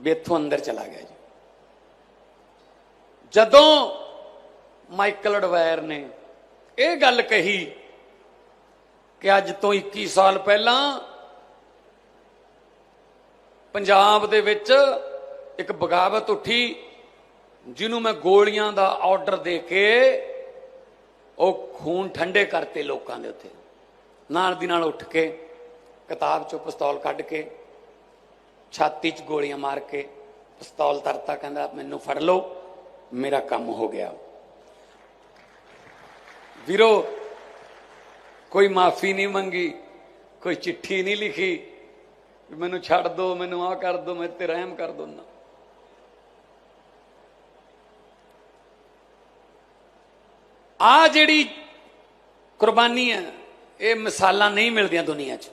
ਵੀ ਇੱਥੋਂ ਅੰਦਰ ਚਲਾ ਗਿਆ ਜੀ। ਜਦੋਂ ਮਾਈਕਲ ਅਡਵਾਇਰ ਨੇ ਇਹ ਗੱਲ ਕਹੀ ਕਿ ਅੱਜ ਤੋਂ 21 ਸਾਲ ਪਹਿਲਾਂ ਪੰਜਾਬ ਦੇ ਵਿੱਚ ਇੱਕ ਬਗਾਵਤ ਉੱਠੀ ਜਿਹਨੂੰ ਮੈਂ ਗੋਲੀਆਂ ਦਾ ਆਰਡਰ ਦੇ ਕੇ ਉਹ ਖੂਨ ਠੰਡੇ ਕਰਤੇ ਲੋਕਾਂ ਦੇ ਉੱਤੇ। ਨਾਲ ਦੀ ਨਾਲ ਉੱਠ ਕੇ ਕਿਤਾਬ ਚੋਂ ਪਿਸਤੌਲ ਕੱਢ ਕੇ ਛਾਤੀ 'ਚ ਗੋਲੀਆਂ ਮਾਰ ਕੇ ਪਿਸਤੌਲ ਤਰਤਾ ਕਹਿੰਦਾ, ਮੈਨੂੰ ਫੜ ਲਓ, ਮੇਰਾ ਕੰਮ ਹੋ ਗਿਆ। ਵੀਰੋ, ਕੋਈ ਮਾਫੀ ਨਹੀਂ ਮੰਗੀ, ਕੋਈ ਚਿੱਠੀ ਨਹੀਂ ਲਿਖੀ ਮੈਨੂੰ ਛੱਡ ਦੋ, ਮੈਨੂੰ ਆ ਕਰ ਦੋ, ਮੈਂ ਤੇ ਰਹਿਮ ਕਰ ਦੋ ਨਾ ਆ ਜਿਹੜੀ ਕੁਰਬਾਨੀ ਹੈ, ਇਹ ਮਿਸਾਲਾਂ ਨਹੀਂ ਮਿਲਦੀਆਂ ਦੁਨੀਆ 'ਚ।